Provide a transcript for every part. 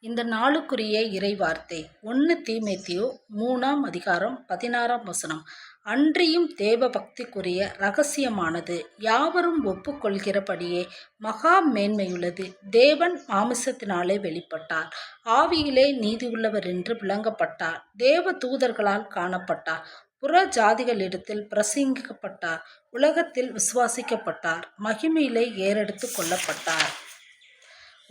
இந்த நாளுக்குரிய இறைவார்த்தை. ஒன்று தீமேத்தியோ மூணாம் அதிகாரம் பதினாறாம் வசனம். அன்றியும் தேவ பக்திக்குரிய ரகசியமானது யாவரும் ஒப்புக்கொள்கிறபடியே மகா மேன்மையுள்ளது. தேவன் மாமிசத்தினாலே வெளிப்பட்டார். ஆவியிலே நீதியுள்ளவர் என்று விளங்கப்பட்டார். தேவ தூதர்களால் காணப்பட்டார். புற ஜாதிகளிடத்தில் பிரசங்கிக்கப்பட்டார். உலகத்தில் விசுவாசிக்கப்பட்டார். மகிமையிலே ஏறெடுத்து கொள்ளப்பட்டார்.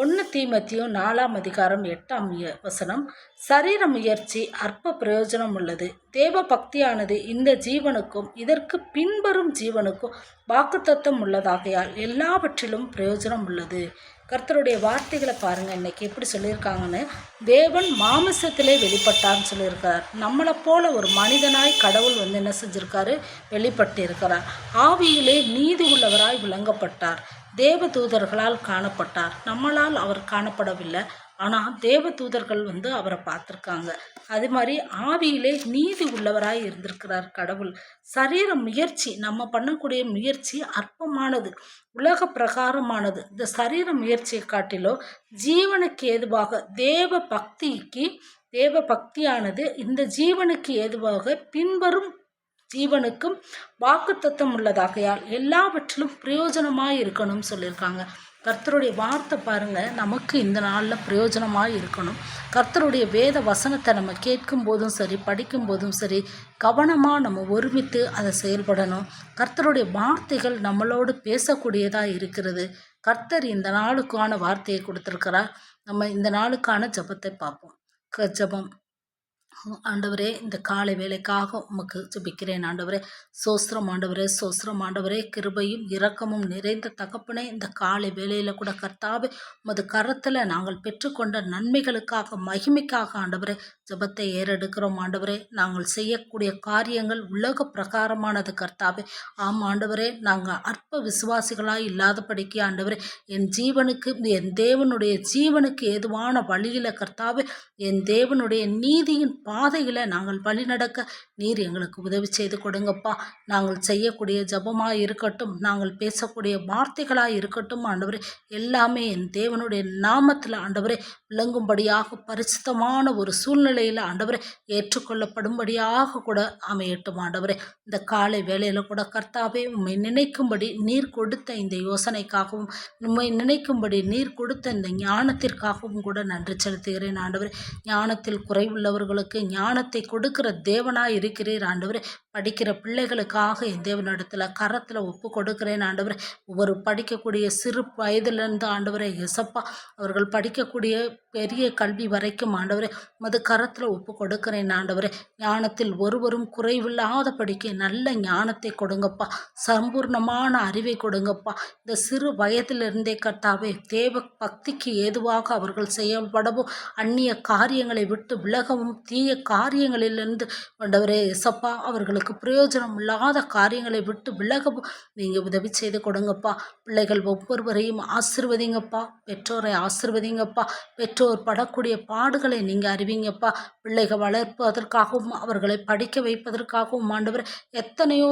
ஒன்று தீமத்தியும் நாலாம் அதிகாரம் எட்டாம் வசனம். சரீர முயற்சி அற்ப பிரயோஜனம் உள்ளது. தேவ பக்தியானது இந்த ஜீவனுக்கும் இதற்கு பின்வரும் ஜீவனுக்கும் வாக்குத்தத்தம் உள்ளதாகையால் எல்லாவற்றிலும் பிரயோஜனம் உள்ளது. கர்த்தருடைய வார்த்தைகளை பாருங்க. இன்னைக்கு எப்படி சொல்லியிருக்காங்கன்னு தேவன் மாமிசத்திலே வெளிப்பட்டார்னு சொல்லியிருக்கிறார் நம்மளை போல ஒரு மனிதனாய் கடவுள் வந்து என்ன செஞ்சிருக்காரு? வெளிப்பட்டு இருக்கிறார் ஆவியிலே நீதி உள்ளவராய் விளங்கப்பட்டார். தேவதூதர்களால் காணப்பட்டார். நம்மளால் அவர் காணப்படவில்லை. ஆனால் தேவதூதர்கள் வந்து அவரை பார்த்துருக்காங்க. அது மாதிரி ஆவியிலே நீதி உள்ளவராய் இருந்திருக்கிறார் கடவுள். சரீர முயற்சி நம்ம பண்ணக்கூடிய முயற்சி அற்பமானது. உலக பிரகாரமானது. இந்த சரீர முயற்சியை காட்டிலோ ஜீவனுக்கு ஏதுவாக தேவ பக்திக்கு தேவ பக்தியானது இந்த ஜீவனுக்கு ஏதுவாக பின்வரும் ஜீவனுக்கும் வாக்குத்தத்தம் உள்ளதாகையால் எல்லாவற்றிலும் பிரயோஜனமாக இருக்கணும்னு சொல்லியிருக்காங்க. கர்த்தருடைய வார்த்தை பாருங்கள் நமக்கு இந்த நாளில் பிரயோஜனமாக இருக்கணும். கர்த்தருடைய வேத வசனத்தை நம்ம கேட்கும் போதும் சரி படிக்கும் போதும் சரி கவனமாக நம்ம ஒருமித்து அதை செயல்படணும். கர்த்தருடைய வார்த்தைகள் நம்மளோடு பேசக்கூடியதாக இருக்கிறது. கர்த்தர் இந்த நாளுக்கான வார்த்தையை கொடுத்துருக்கிறார். நம்ம இந்த நாளுக்கான ஜெபத்தை பார்ப்போம். க ஜெபம். ஆண்டவரே இந்த காலை வேலைக்காக உமக்கு ஜபிக்கிறேன் ஆண்டவரே. சோஸ்திரம் ஆண்டவரே சோஸ்திரம் ஆண்டவரே. கிருபையும் இரக்கமும் நிறைந்த தகப்பனே இந்த காலை வேலையில் கூட கர்த்தாவே உமது கரத்தில் நாங்கள் பெற்றுக்கொண்ட நன்மைகளுக்காக மகிமைக்காக ஆண்டவரே ஜெபத்தை ஏறெடுக்கிறோம் ஆண்டவரே. நாங்கள் செய்யக்கூடிய காரியங்கள் உலக பிரகாரமானது கர்த்தாவே. ஆம் ஆண்டவரே நாங்கள் அற்ப விசுவாசிகளாய் இல்லாதபடிக்கு ஆண்டவரே என் ஜீவனுக்கு என் தேவனுடைய ஜீவனுக்கு ஏதுவான வழியில் கர்த்தாவே என் தேவனுடைய நீதியின் பாதையில் நாங்கள் வழிநடக்க நீர் எங்களுக்கு உதவி செய்து கொடுங்கப்பா. நாங்கள் செய்யக்கூடிய ஜபமாக இருக்கட்டும் நாங்கள் பேசக்கூடிய வார்த்தைகளாக இருக்கட்டும் ஆண்டவரே. எல்லாமே என் தேவனுடைய நாமத்தில் ஆண்டவரே விளங்கும்படியாக பரிசுத்தமான ஒரு சூழ்நிலையில் ஆண்டவரே ஏற்றுக்கொள்ளப்படும்படியாக கூட அமையட்டும் ஆண்டவரே. இந்த காலை வேலையில் கூட கர்த்தாவே உண்மை நினைக்கும்படி நீர் கொடுத்த இந்த யோசனைக்காகவும் உண்மை நினைக்கும்படி நீர் கொடுத்த இந்த ஞானத்திற்காகவும் கூட நன்றி செலுத்துகிறேன் ஆண்டவரே. ஞானத்தில் குறைவுள்ளவர்களுக்கு ஞானத்தை கொடுக்கிற தேவனா இருக்கிறீர் ஆண்டவரே. படிக்கிற பிள்ளைகளுக்காக என் தேவனிடத்தில் கரத்தில் ஒப்பு கொடுக்கிறேன் ஆண்டவர். ஒவ்வொரு படிக்கக்கூடிய சிறு வயதிலிருந்து ஆண்டவரை எசப்பா அவர்கள் படிக்கக்கூடிய பெரிய கல்வி வரைக்கும் ஆண்டவரே மது கரத்தில் ஒப்பு கொடுக்கிறேன் ஆண்டவரே. ஞானத்தில் ஒருவரும் குறைவில்லாத படிக்க நல்ல ஞானத்தை கொடுங்கப்பா. சம்பூர்ணமான அறிவை கொடுங்கப்பா. இந்த சிறு வயதிலிருந்தே கர்த்தாவே தேவ பக்திக்கு ஏதுவாக அவர்கள் செயல்படவும் அந்நிய காரியங்களை விட்டு விலகவும் தீய காரியங்களிலிருந்து ஆண்டவரே எசப்பா அவர்களுக்கு பிரயோஜனம் இல்லாத காரியங்களை விட்டு விலகவும் நீங்கள் உதவி செய்து கொடுங்கப்பா. பிள்ளைகள் ஒவ்வொருவரையும் ஆசிர்வதிங்கப்பா. பெற்றோரை ஆசிர்வதிங்கப்பா. பெற்றோர் படக்கூடிய பாடுகளை நீங்கள் அறிவிங்கப்பா. பிள்ளைகள் வளர்ப்பதற்காகவும் அவர்களை படிக்க வைப்பதற்காகவும் ஆண்டவர் எத்தனையோ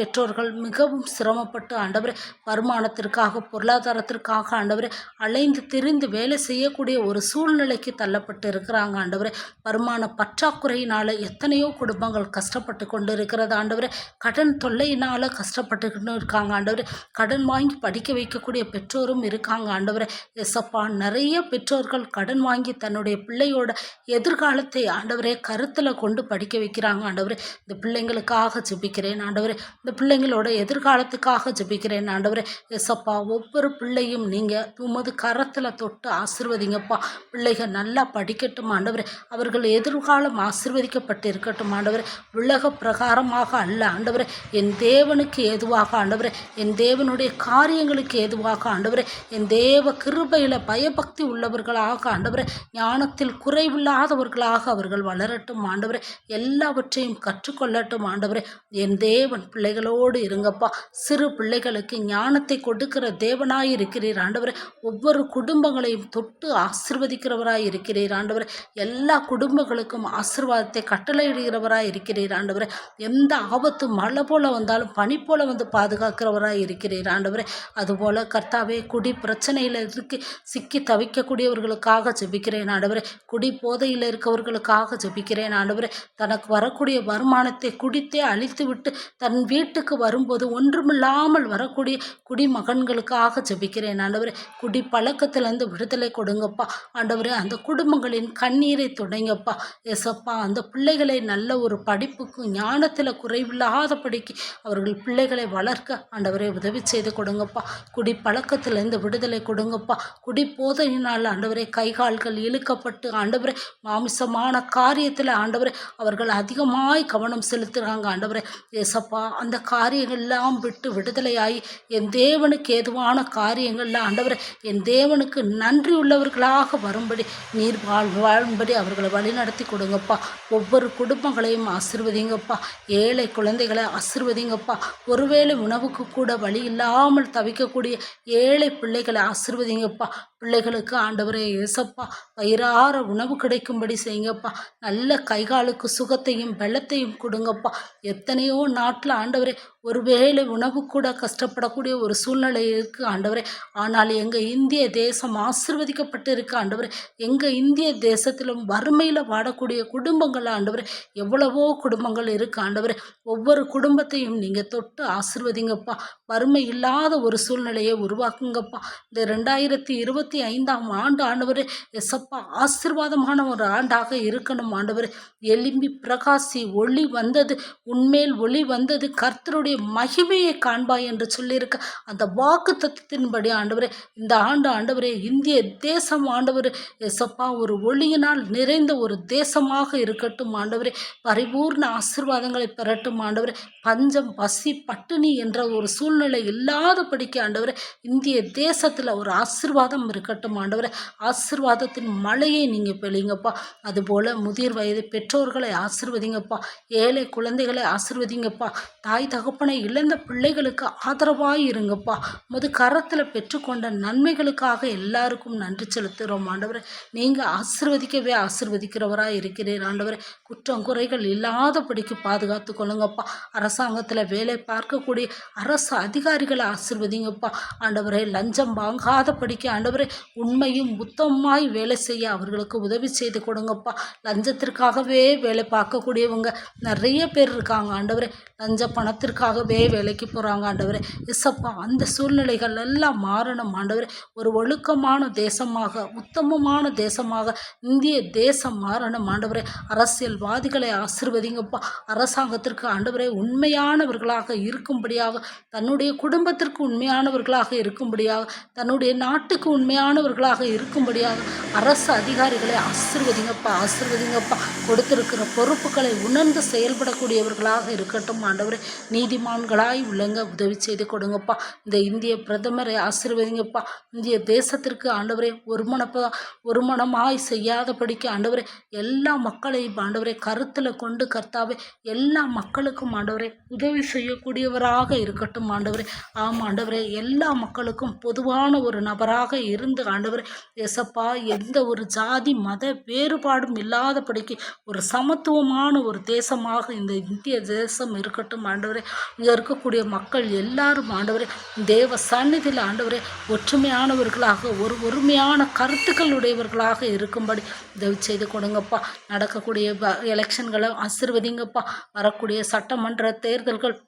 பெற்றோர்கள் மிகவும் சிரமப்பட்டு ஆண்டவர் வருமானத்திற்காக பொருளாதாரத்திற்காக ஆண்டவர் அலைந்து திரிந்து வேலை செய்யக்கூடிய ஒரு சூழ்நிலைக்கு தள்ளப்பட்டு இருக்கிறாங்க ஆண்டவர். வருமான பற்றாக்குறையினால் எத்தனையோ குடும்பங்கள் கஷ்டப்பட்டு கொண்டு இருக்கிறது ஆண்டவர். கடன் தொல்லையினால் கஷ்டப்பட்டுக்கிட்டு இருக்காங்க ஆண்டவர். கடன் வாங்கி படிக்க வைக்கக்கூடிய பெற்றோரும் இருக்காங்க ஆண்டவர். எசப்பா நிறைய பெற்றோர்கள் கடன் வாங்கி தன்னுடைய பிள்ளையோட எதிர்காலத்தை ஆண்டவரே கருத்தில் கொண்டு படிக்க வைக்கிறாங்க ஆண்டவர். இந்த பிள்ளைங்களுக்காக ஜெபிக்கிறேன் ஆண்டவர். இந்த பிள்ளைங்களோட எதிர்காலத்துக்காக ஜெபிக்கிறேன் ஆண்டவர். எசப்பா ஒவ்வொரு பிள்ளையும் நீங்கள் உமது கரத்தில் தொட்டு ஆசிர்வதிங்கப்பா. பிள்ளைகள் நல்லா படிக்கட்டும் ஆண்டவர். அவர்கள் காலம் ஆசிர்வதிக்கப்பட்டு இருக்கட்டும் ஆண்டவர். உலக பிரகாரமாக அல்ல ஆண்டவர். என் தேவனுக்கு ஏதுவாக ஆண்டவர். என் தேவனுடைய காரியங்களுக்கு ஏதுவாக ஆண்டவர். என் தேவ கிருபையில் பயபக்தி உள்ளவர்களாக ஆண்டவர். ஞானத்தில் குறைவில்லாதவர்களாக அவர்கள் வளரட்டும் ஆண்டவர். எல்லாவற்றையும் கற்றுக்கொள்ளட்டும் ஆண்டவர். என் தேவன் பிள்ளைகளோடு இருங்கப்பா. சிறு பிள்ளைகளுக்கு ஞானத்தை கொடுக்கிற தேவனாய் இருக்கிறீர் ஆண்டவர். ஒவ்வொரு குடும்பங்களையும் தொட்டு ஆசிர்வதிக்கிறவராய் இருக்கிறீர் ஆண்டவர். எல்லா குடும்பங்களுக்கும் ஆசிர்வாதத்தை கட்டளையிடுகிறவராய் இருக்கிறீர் ஆண்டவரே. எந்த ஆபத்து மழை போல வந்தாலும் பனி போல வந்து பாதுகாக்கிறவராக இருக்கிறீர் ஆண்டவரே. அதுபோல் கர்த்தாவே குடி பிரச்சனையில் இருக்கு சிக்கி தவிக்கக்கூடியவர்களுக்காக ஜெபிக்கிறேன் ஆண்டவரே. குடி போதையில் இருக்கவர்களுக்காக ஜெபிக்கிறேன் ஆண்டவரே. தனக்கு வரக்கூடிய வருமானத்தை குடித்தே அழித்து விட்டு தன் வீட்டுக்கு வரும்போது ஒன்றுமில்லாமல் வரக்கூடிய குடிமகன்களுக்காக ஜெபிக்கிறேன் ஆண்டவரே. குடி பழக்கத்திலிருந்து விடுதலை கொடுங்கப்பா ஆண்டவரே. அந்த குடும்பங்களின் கண்ணீரை துடைங்கப்பா. எசப்பா அந்த பிள்ளைகளை நல்ல ஒரு படிப்புக்கும் ஞானத்தில் குறைவில்லாதபடிக்கு அவர்கள் பிள்ளைகளை வளர்க்க ஆண்டவரே உதவி செய்து கொடுங்கப்பா. குடி பழக்கத்திலேருந்து விடுதலை கொடுங்கப்பா. குடி போதையினால் ஆண்டவரே கைகால்கள் இழுக்கப்பட்டு ஆண்டவரே மாமிசமான காரியத்தில் ஆண்டவரே அவர்கள் அதிகமாய் கவனம் செலுத்துகிறாங்க ஆண்டவரே. ஏசப்பா அந்த காரியங்கள்லாம் விட்டு விடுதலையாகி என் தேவனுக்கு ஏதுவான காரியங்கள்லாம் ஆண்டவரே என் தேவனுக்கு நன்றி உள்ளவர்களாக வரும்படி நீர் வாழ் வாழும்படி அவர்களை வழிநடத்தி கொடுங்கப்பா. ஒவ்வொரு குடும்பங்களையும் ஆசிர்வதிங்கப்பா. ஏழை குழந்தைகளை ஆசிர்வதிங்கப்பா. ஒருவேளை உணவுக்கு கூட வழி இல்லாமல் தவிக்கக்கூடிய ஏழை பிள்ளைகளை ஆசிர்வதிங்கப்பா. பிள்ளைகளுக்கு ஆண்டவரே ஏசப்பா வயிறார உணவு கிடைக்கும்படி செய்யுங்கப்பா. நல்ல கைகாலுக்கு சுகத்தையும் பலத்தையும் கொடுங்கப்பா. எத்தனையோ நாட்டில் ஆண்டவரே ஒருவேளை உணவு கூட கஷ்டப்படக்கூடிய ஒரு சூழ்நிலை இருக்குது ஆண்டவரே. ஆனால் எங்கள் இந்திய தேசம் ஆசிர்வதிக்கப்பட்டு இருக்கு ஆண்டவரே. எங்கள் இந்திய தேசத்திலும் வறுமையில் வாடக்கூடிய குடும்பங்கள் ஆண்டவரே எவ்வளவோ குடும்பங்கள் இருக்குது ஆண்டவரே. ஒவ்வொரு குடும்பத்தையும் நீங்கள் தொட்டு ஆசிர்வதிங்கப்பா. வறுமை இல்லாத ஒரு சூழ்நிலையை உருவாக்குங்கப்பா. இந்த ரெண்டாயிரத்தி இருபத்தி ஐந்தாம் ஆண்டு ஆண்டவர் எசப்பா ஆசிர்வாதமான ஒரு ஆண்டாக இருக்கணும் ஆண்டவர். எலும்பி பிரகாசி ஒளி வந்தது உண்மையில் ஒளி வந்தது கர்த்தருடைய மகிமையை காண்பாய் என்று சொல்லியிருக்க அந்த வாக்கு தத்துவத்தின்படி ஆண்டவரே இந்த ஆண்டு ஆண்டவரே இந்திய தேசம் ஆண்டவர் எசப்பா ஒரு ஒளியினால் நிறைந்த ஒரு தேசமாக இருக்கட்டும் ஆண்டவரே. பரிபூர்ண ஆசிர்வாதங்களை பெறட்டும் ஆண்டவரே. பஞ்சம் பசி பட்டினி என்ற ஒரு சூழ்நிலை இல்லாதபடிக்கு ஆண்டவரே இந்திய தேசத்தில் ஒரு ஆசிர்வாதம் இருக்கட்டும் ஆண்டவரை. ஆசிர்வாதத்தின் மழையை நீங்கள் பெழிங்கப்பா அதுபோல் முதிர் வயது பெற்றோர்களை ஆசிர்வதிங்கப்பா. ஏழை குழந்தைகளை ஆசிர்வதிங்கப்பா. தாய் தகப்பனை இழந்த பிள்ளைகளுக்கு ஆதரவாக இருங்கப்பா. முது கரத்தில் பெற்றுக்கொண்ட நன்மைகளுக்காக எல்லாருக்கும் நன்றி செலுத்துகிறோம் ஆண்டவரை. நீங்கள் ஆசிர்வதிக்கவே ஆசிர்வதிக்கிறவராக இருக்கிறீர் ஆண்டவரை. குற்றம் குறைகள் இல்லாதபடிக்கு பாதுகாத்து கொள்ளுங்கப்பா. அரசாங்கத்தில் வேலை பார்க்கக்கூடிய அரசு அதிகாரிகளை ஆசிர்வதிங்கப்பா. ஆண்டவரே லஞ்சம் வாங்காதபடிக்கு ஆண்டவரை உண்மையும் உத்தமமாய் வேலை செய்ய அவர்களுக்கு உதவி செய்து கொடுங்கப்பா. லஞ்சத்திற்காகவே வேலை பார்க்கக்கூடியவங்க நிறைய பேர் இருக்காங்க ஆண்டவரே. லஞ்ச பணத்திற்காகவே வேலைக்கு போகிறாங்க ஆண்டவரே. இசப்பா அந்த சூழ்நிலைகள் எல்லாம் மாறணும் ஆண்டவரே. ஒரு ஒழுக்கமான தேசமாக உத்தமமான தேசமாக இந்திய தேசம் மாறணும் ஆண்டவரே. அரசியல்வாதிகளை ஆசிர்வதிங்கப்பா. அரசாங்கத்திற்கு ஆண்டவரே உண்மையானவர்களாக இருக்கும்படியாக தன்னுடைய குடும்பத்திற்கு உண்மையானவர்களாக இருக்கும்படியாக தன்னுடைய நாட்டுக்கு உண்மையானவர்களாக இருக்கும்படியாக அரசு அதிகாரிகளை ஆசிர்வதிங்கப்பா ஆசிர்வதிங்கப்பா. கொடுத்திருக்கிற பொறுப்புகளை உணர்ந்து செயல்படக்கூடியவர்களாக இருக்கட்டும் ஆண்டவரே. நீதிமான்களாய் உள்ளங்க உதவி செய்து கொடுங்கப்பா. இந்த இந்திய பிரதமரை ஆசிர்வதிங்கப்பா. இந்திய தேசத்திற்கு ஆண்டவரே ஒருமனப்ப ஒருமனமாய் செய்யாதபடிக்கு ஆண்டவரே. எல்லா மக்களையும் ஆண்டவரே கருத்தில் கொண்டு கர்த்தாவே எல்லா மக்களுக்கும் ஆண்டவரே உதவி செய்யக்கூடியவராக இருக்கட்டும் ஆண்டவரே. ஆம் ஆண்டவரே. எல்லா மக்களுக்கும் பொதுவான ஒரு நபராக இருந்து ஆண்டவர் எசப்பா எந்த ஒரு ஜாதி மத வேறுபாடும் இல்லாதபடிக்கு ஒரு சமத்துவமான ஒரு தேசமாக இந்த இந்திய தேசம் இருக்கட்டும் ஆண்டவரே. இங்கே இருக்கக்கூடிய மக்கள் எல்லாரும் ஆண்டவரே தேவ சந்நிதியில் ஆண்டவரே ஒற்றுமையானவர்களாக ஒரு ஒருமையான கருத்துக்கள் உடையவர்களாக இருக்கும்படி உதவி செய்து கொடுங்கப்பா. நடக்கக்கூடிய எலெக்ஷன்களை ஆசிர்வதிங்கப்பா. வரக்கூடிய சட்டமன்ற தேர்தல்கள்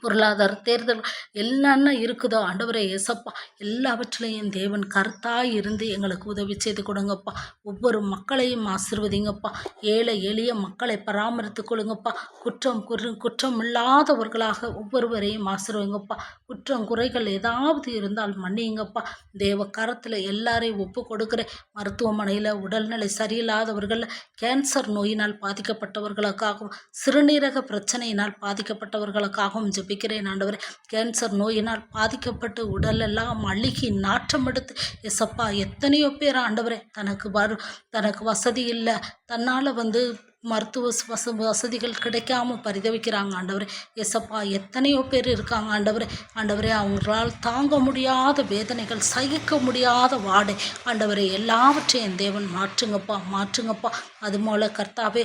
பொருளாதார தேர்தல் என்னென்ன இருக்குதோ? ஆண்டவரே ஏசப்பா எல்லாவற்றிலையும் தேவன் கருத்தாய் இருந்து எங்களுக்கு உதவி செய்து கொடுங்கப்பா. ஒவ்வொரு மக்களையும் ஆசிர்வதிங்கப்பா. ஏழை எளிய மக்களை பராமரித்து கொள்ளுங்கப்பா. குற்றம் குறு குற்றம் இல்லாதவர்களாக ஒவ்வொருவரையும் ஆசிர்வங்கப்பா குற்றம் குறைகள் ஏதாவது இருந்தால் மன்னிங்கப்பா. தேவ கரத்தில் எல்லாரையும் ஒப்பு கொடுக்குற மருத்துவமனையில் உடல்நிலை சரியில்லாதவர்கள் கேன்சர் நோயினால் பாதிக்கப்பட்டவர்களுக்காகவும் சிறுநீரக பிரச்சனையினால் பாதிக்கப்பட்டவர்களுக்காகவும் ஜெபிக்கிறேன் ஆண்டவர். கேன்சர் நோயினால் பாதிக்கப்பட்டு உடலெல்லாம் அழுகி நாற்றம் எடுத்து எசப்பா எத்தனையோ பேர் ஆண்டவரே தனக்கு வரும் தனக்கு வசதி இல்லை. தன்னால் வந்து மருத்துவ வச வசதிகள் கிடைக்காம பரிதவிக்கிறாங்க ஆண்டவரே. எசப்பா எத்தனையோ பேர் இருக்காங்க ஆண்டவரே. ஆண்டவரே அவங்களால் தாங்க முடியாத வேதனைகள் சகிக்க முடியாத வாடை. ஆண்டவரே எல்லாவற்றையும் தேவன் மாற்றுங்கப்பா மாற்றுங்கப்பா. அது போல் கர்த்தாவே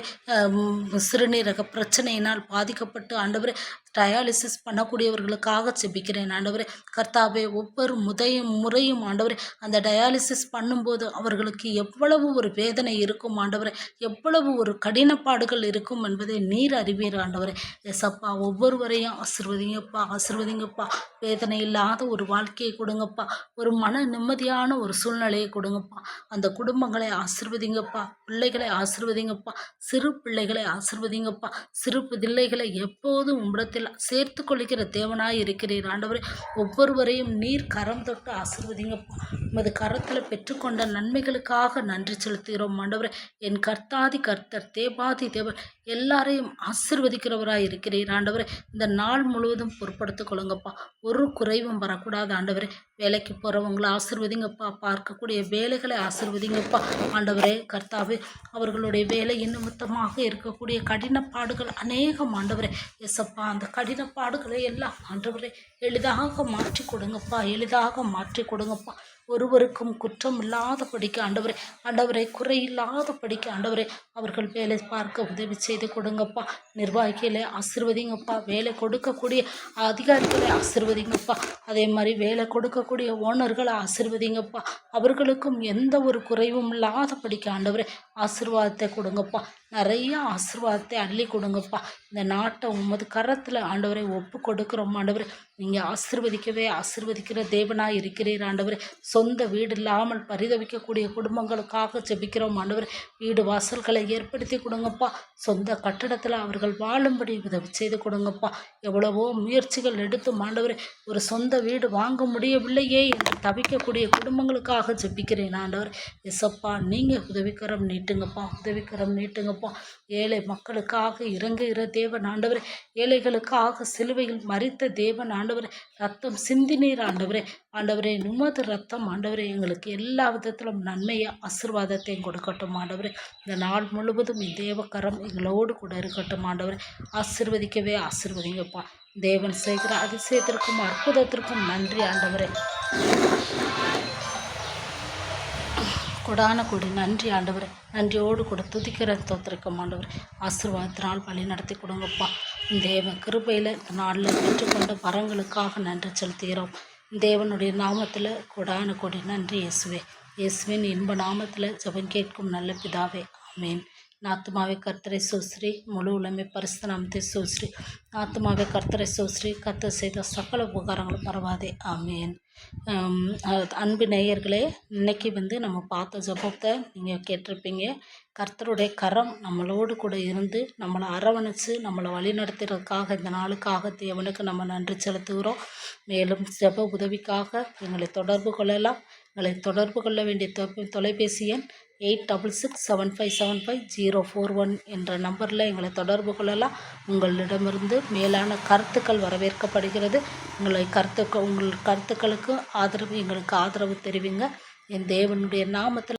சிறுநீரக பிரச்சனையினால் பாதிக்கப்பட்டு ஆண்டவர் டயாலிசிஸ் பண்ணக்கூடியவர்களுக்காக செபிக்கிறேன் ஆண்டவரே. கர்த்தாவே ஒவ்வொரு முதையும் முறையும் ஆண்டவரே அந்த டயாலிசிஸ் பண்ணும்போது அவர்களுக்கு எவ்வளவு ஒரு வேதனை இருக்கும் ஆண்டவரே. எவ்வளவு ஒரு கடினப்பாடுகள் இருக்கும் என்பதை நீர் அறிவீர் ஆண்டவரே. எசப்பா ஒவ்வொருவரையும் ஆசிர்வதிங்கப்பா ஆசிர்வதிங்கப்பா. வேதனை இல்லாத ஒரு வாழ்க்கையை கொடுங்கப்பா. ஒரு மன நிம்மதியான ஒரு சூழ்நிலையை கொடுங்கப்பா. அந்த குடும்பங்களை ஆசிர்வதிங்கப்பா. பிள்ளைகளை ஆசிர்வதிங்கப்பா. சிறு பிள்ளைகளை ஆசிர்வதிங்கப்பா. சிறு பிள்ளைகளை எப்போதும் உம்மிடத்தில் சேர்த்து கொள்கிற தேவனாய் இருக்கிறீர். ஆண்டவரே ஒவ்வொருவரையும் நீர் கரம் தொட்டு ஆசிர்வதிங்க. உமது கரத்தில் பெற்றுக்கொண்ட நன்மைகளுக்காக நன்றி செலுத்துகிறோம். ஆண்டவரே என் கர்த்தாதி கர்த்தர் தேவாதி தேவர் எல்லாரையும் ஆசிர்வதிக்கிறவராய் இருக்கிறீர். ஆண்டவரே இந்த நாள் முழுவதும் பொருட்படுத்திக் கொள்ளுங்கப்பா. ஒரு குறைவும் வரக்கூடாது. ஆண்டவரே வேலைக்கு போகிறவங்கள ஆசிர்வதிங்கப்பா. பார்க்கக்கூடிய வேலைகளை ஆசிர்வதிங்கப்பா. ஆண்டவரே கர்த்தாவே அவர்களுடைய வேலையின் நிமித்தமாக இருக்கக்கூடிய கடினப்பாடுகள் அநேகம். ஆண்டவரே எசப்பா அந்த கடினப்பாடுகளை எல்லாம் ஆண்டவரே எளிதாக மாற்றி கொடுங்கப்பா எளிதாக மாற்றி கொடுங்கப்பா. ஒருவருக்கும் குற்றம் இல்லாதபடிக்கு ஆண்டவரே ஆண்டவரை குறையில்லாதபடிக்கு ஆண்டவரே அவர்கள் வேலை பார்க்க உதவி செய்து கொடுங்கப்பா. நிர்வாகிகளை ஆசிர்வதிங்கப்பா. வேலை கொடுக்கக்கூடிய அதிகாரிகளை ஆசிர்வதிங்கப்பா. அதே மாதிரி வேலை கொடுக்கக்கூடிய ஓனர்களை ஆசிர்வதிங்கப்பா. அவர்களுக்கும் எந்த ஒரு குறைவும் இல்லாதபடிக்கு ஆண்டவரே ஆசீர்வாதத்தை கொடுங்கப்பா. நிறைய ஆசீர்வாதத்தை அள்ளி கொடுங்கப்பா. இந்த நாட்டை உமது கரத்தில் ஆண்டவரை ஒப்பு கொடுக்குறோம் ஆண்டவரே. நீங்கள் ஆசிர்வதிக்கவே ஆசிர்வதிக்கிற தேவனாக இருக்கிறீர் ஆண்டவரே. சொந்த வீடு இல்லாமல் பரிதவிக்கக்கூடிய குடும்பங்களுக்காக ஜெபிக்கிறோம் ஆண்டவர். வீடு வாசல்களை ஏற்படுத்தி கொடுங்கப்பா. சொந்த கட்டடத்தில் அவர்கள் வாழும்படி உதவி செய்து கொடுங்கப்பா. எவ்வளவோ முயற்சிகள் எடுத்து ஆண்டவரே ஒரு சொந்த வீடு வாங்க முடியவில்லையே என்று தவிக்கக்கூடிய குடும்பங்களுக்காக ஜெபிக்கிறேன் ஆண்டவர். எசப்பா நீங்கள் உதவிக்கரம் நீட்டுங்கப்பா உதவிக்கரம் நீட்டுங்கப்பா. ஏழை மக்களுக்காக இறங்குகிற தேவன் ஆண்டவரே ஏழைகளுக்காக சிலுவையில் மறித்த தேவன் ஆண்டவரே. ரத்தம் சிந்தினீர் ஆண்டவரே. ஆண்டவரே உமது ரத்தம் ஆண்டவரே எங்களுக்கு எல்லா விதத்திலும் நன்மையை ஆசிர்வாதத்தையும் கொடுக்கட்டும் ஆண்டவரே. இந்த நாள் முழுவதும் தேவக்கரம் எங்களோடு கூட இருக்கட்டும் ஆண்டவரே. ஆசிர்வதிக்கவே ஆசீர்வதிங்கப்பா. தேவன் செய்கிற அதிசயத்திற்கும் அற்புதத்திற்கும் நன்றி ஆண்டவரே. கொடான கொடி நன்றி ஆண்டவரே. நன்றியோடு கூட துதிக்கிற தோத்திருக்கும் ஆண்டவர். ஆசீர்வாதத்தினால் வழி நடத்தி கொடுங்கப்பா. தேவ கிருபையில் இந்த நாளில் பெற்றுக்கொண்ட வரங்களுக்காக நன்றி செலுத்துகிறோம். தேவனுடைய நாமத்தில் கொடான கொடி. நன்றி இயேசுவே. இயேசுவின் இன்ப நாமத்தில் ஜெபம் கேட்கும் நல்ல பிதாவே. ஆமேன். நாத்துமாவே கர்த்தரை சோஸ்ரீ முழு உலமை பரிசு நாமத்தை சோஸ்ரீ. நாத்துமாவே கர்த்தரை சோஸ்ரீ கர்த்தர் செய்த சகல உபகாரங்களும் பரவாதே. ஆமேன். அன்பு நேயர்களே இன்னைக்கு வந்து நம்ம பார்த்த ஜெபத்தை நீங்கள் கேட்டிருப்பீங்க. கர்த்தருடைய கரம் நம்மளோடு கூட இருந்து நம்மளை அரவணைச்சு நம்மளை வழி நடத்துறதுக்காக இந்த நாளுக்காக தேவனுக்கு நம்ம நன்றி செலுத்துகிறோம். மேலும் ஜெப உதவிக்காக எங்களை தொடர்பு கொள்ளலாம். எங்களை தொடர்பு கொள்ள வேண்டிய தொ- தொலைபேசி எண் eight double six seven five seven five zero four one என்ற நம்பரில் எங்களை தொடர்பு கொள்ளலாம். உங்களிடமிருந்து மேலான கருத்துக்கள் வரவேற்கப்படுகிறது. உங்களை கருத்துக்கள் உங்கள் கருத்துக்களுக்கு ஆதரவு எங்களுக்கு ஆதரவு தெரிவிங்க. என் தேவனுடைய நாமத்தில்